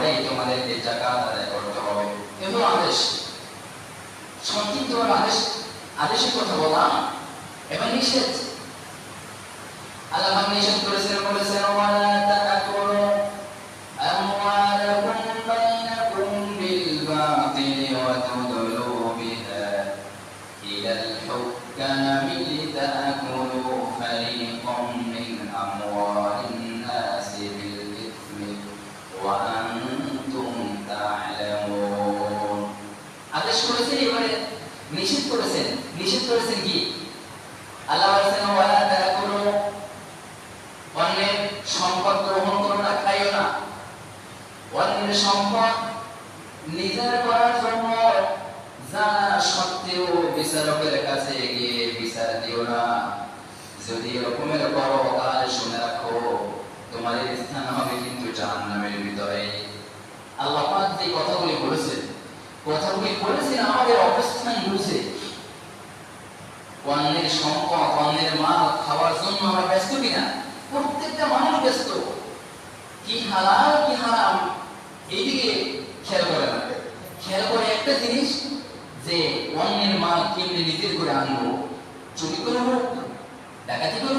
পরেই তোমাদেরকে জাকাত আদায় করতে হবে। এ হলো আদেশ? সংক্ষিপ্ত আদেশ, আদেশের কথা বলা, এবার নিষেধ। আল্লাহ নিষেধ করেছেন, বলেছেন আদেশ করেছেন, এবারে নিষেধ করেছেন। নিষেধ করেছেন কি? আল্লাহ বলেছেন, ওয়ালা তাকুলু অন্যের সম্পদ গ্রহণ করো না, খাইও না। অন্যের সম্পদ নিজের করার জন্য জানা সত্ত্বেও বিচারকের কাছে গিয়ে বিচার দিও না। যদি এরকমের করো তাহলে শুনে রাখো, তোমার স্থান হবে কিন্তু জাহান্নামের ভিতরে। আল্লাহ পাক যে কথাগুলি বলেছেন কথাগুলি বলেছেন আমাদের অবস্থান বুঝে অন্যের সম্পদ অন্যের মাল খাওয়ার জন্য আমরা ব্যস্ত কিনা? প্রত্যেকটা মানুষ ব্যস্ত। কি হালাল, কি হারাম, এইদিকে খেয়াল করে না। খেয়াল করে একটা জিনিস, যে অন্যের মাল কিনে নিজের করে আনব? চুরি করে হোক ডাকাতি করে